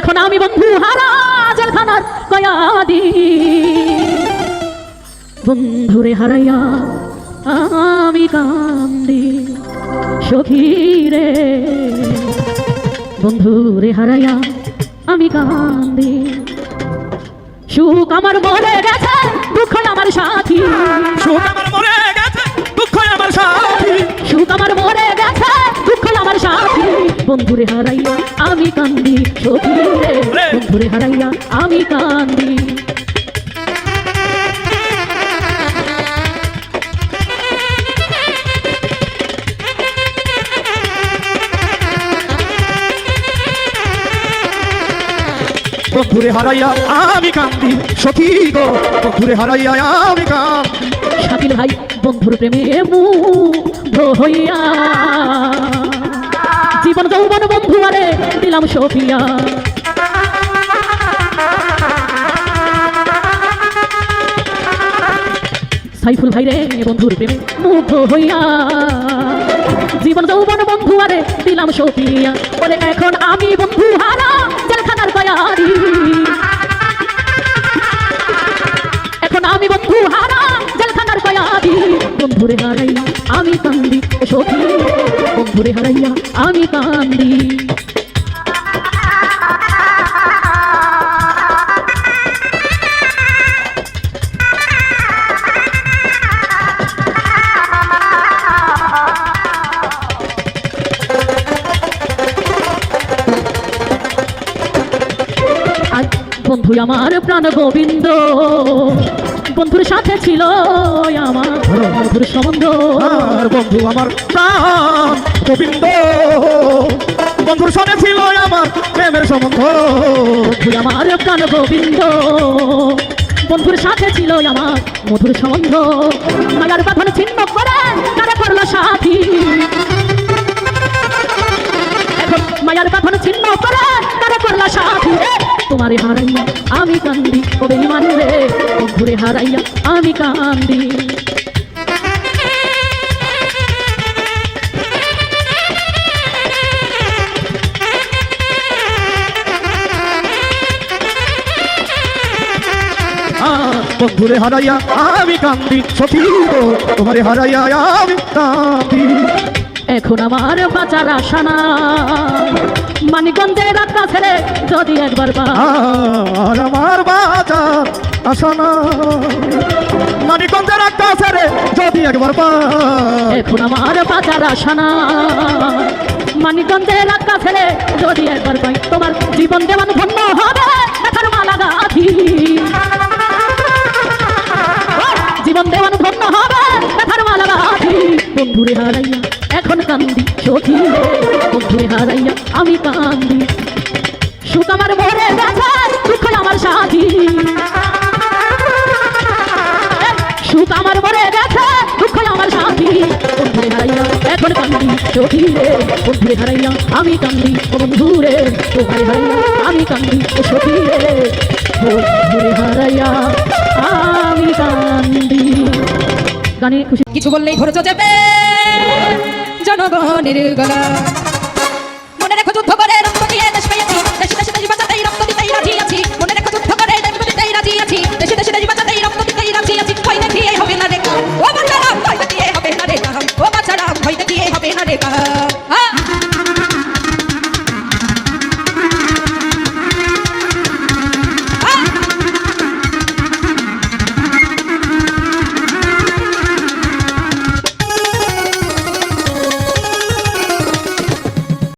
এখন আমি বন্ধু হারা জেলখানার কয়াদি। বন্ধুরে হারাইয়া আমি কান্দি সখী রে বন্ধুরে হারাইয়া আমি কান্দি। সুখ আমার মরে গেছে, দুঃখ আমার সাথী। সুখ আমার বন্ধুরে হারাইয়া আমি কান্দি সখী রে! বন্ধুরে হারাইয়া আমি কান্দি। বন্ধুরে হারাইয়া আমি কান্দি সখী গো বন্ধুরে হারাইয়া আমি কান্দি। শাকিল ভাই বন্ধুর প্রেমে মুগ্ধ হইয়া জীবন যৌবন বন্ধু আরে, দিলাম সফিয়া সাইফুল ভাই রে বন্ধুর প্রেমে মুগ্ধ হইয়া। জীবন যৌবন বন্ধু আরে, দিলাম সফিয়া বলে, এখন আমি বন্ধু হারা, জেলখানার কয়ারি এখন আমি বন্ধু হারা, জেলখানার কয়াদি বন্ধুরে হারাইয়া আমি কান্দি ও বন্ধুরে হারাইয়া আমি কান্দি। বন্ধু আমার প্রাণ গোবিন্দ। বন্ধুর সাথে ছিল আমার মধুর সম্বন্ধ। আর বন্ধু আমার প্রাণ গোবিন্দ। বন্ধুর সনে ছিল আমার প্রেমের সম্বন্ধ। বন্ধু আমার প্রাণ গোবিন্দ। বন্ধুর সাথে ছিল আমার মধুর সম্বন্ধ। মায়ার বাঁধন ছিন্ন করে তারা করল সাথী। এখন মায়ার বাঁধন ছিন্ন করে তারা করল সাথী। তোমারে হারাইয়া, আমি কান্দি ও বেইমান রে? ঘুরে হারাইয়া, আমি কান্দি। বন্ধুরে হারাইয়া, আমি কান্দি সখী তোমারে হারাইয়া, আমি কান্দি। এখন আমার বাঁচার আশা না। মানিকগঞ্জের রাত ছেড়ে যদি একবার আর আমার বাজার আসানা মানিকঞ্জের আকাশে রে যদি একবার এখন আমার বাজার আশা না। মানিকগঞ্জের রাত ছেড়ে যদি একবার পাই তোমার জীবন দেওয়ান ধন্য হবে এখানে মালা গাথি। জীবন দেওয়ান ধন্য হবে এখানে মালা গাথি। বন্ধুরে হারাইয়া এখন কান্দি সখী রে বন্ধুরে হারাইয়া আমি কান্দি। সুখ আমার মরে গেছে দুঃখ আমার সাথী। সুখ আমার মরে দুঃখ আমার সাথী। হারাইয়া এখন কান্দি সখী রে হারাইয়া আমি কান্দি। ও বন্ধুরে হারাইয়া আমি কান্দি, ও সখী রে হারাইয়া আমি কান্দি। গানে খুশি কিছু বললেই ধরেছ চেপে জনগণের গলা। মনে রেখো যুদ্ধ করে, রক্ত দিয়ে দেশ পেয়েছি। দেশে দেশে দেশ বাঁচাতেই রক্ত দিতেই রাজি আছি। মনে রেখো যুদ্ধ করে, দেশ দিতেই রাজি আছি।